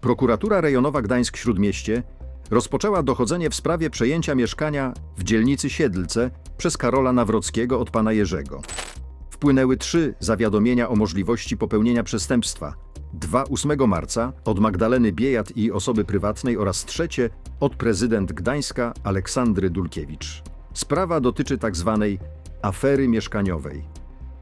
Prokuratura Rejonowa Gdańsk-Śródmieście rozpoczęła dochodzenie w sprawie przejęcia mieszkania w dzielnicy Siedlce przez Karola Nawrockiego od pana Jerzego. Wpłynęły trzy zawiadomienia o możliwości popełnienia przestępstwa. Dwa 8 marca od Magdaleny Biejat i osoby prywatnej oraz trzecie od prezydent Gdańska Aleksandry Dulkiewicz. Sprawa dotyczy tzw. afery mieszkaniowej.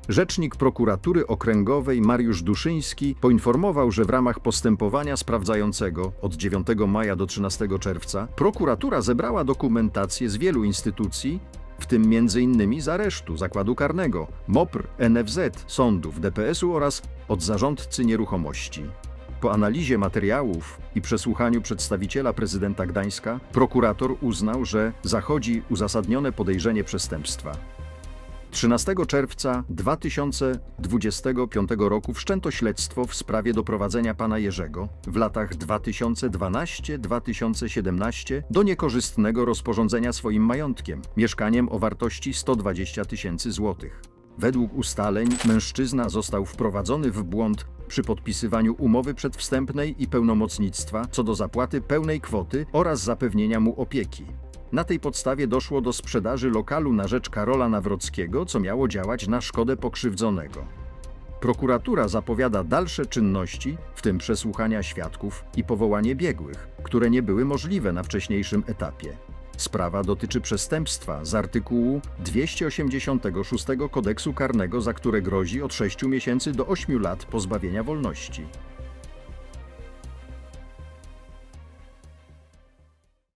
Rzecznik prokuratury okręgowej Mariusz Duszyński poinformował, że w ramach postępowania sprawdzającego od 9 maja do 13 czerwca prokuratura zebrała dokumentację z wielu instytucji, w tym m.in. z aresztu, zakładu karnego, MOPR, NFZ, sądów, DPS-u oraz od zarządcy nieruchomości. Po analizie materiałów i przesłuchaniu przedstawiciela prezydenta Gdańska, prokurator uznał, że zachodzi uzasadnione podejrzenie przestępstwa. 13 czerwca 2025 roku wszczęto śledztwo w sprawie doprowadzenia pana Jerzego w latach 2012-2017 do niekorzystnego rozporządzenia swoim majątkiem, mieszkaniem o wartości 120 tysięcy złotych. Według ustaleń mężczyzna został wprowadzony w błąd przy podpisywaniu umowy przedwstępnej i pełnomocnictwa co do zapłaty pełnej kwoty oraz zapewnienia mu opieki. Na tej podstawie doszło do sprzedaży lokalu na rzecz Karola Nawrockiego, co miało działać na szkodę pokrzywdzonego. Prokuratura zapowiada dalsze czynności, w tym przesłuchania świadków i powołanie biegłych, które nie były możliwe na wcześniejszym etapie. Sprawa dotyczy przestępstwa z artykułu 286 kodeksu karnego, za które grozi od 6 miesięcy do 8 lat pozbawienia wolności.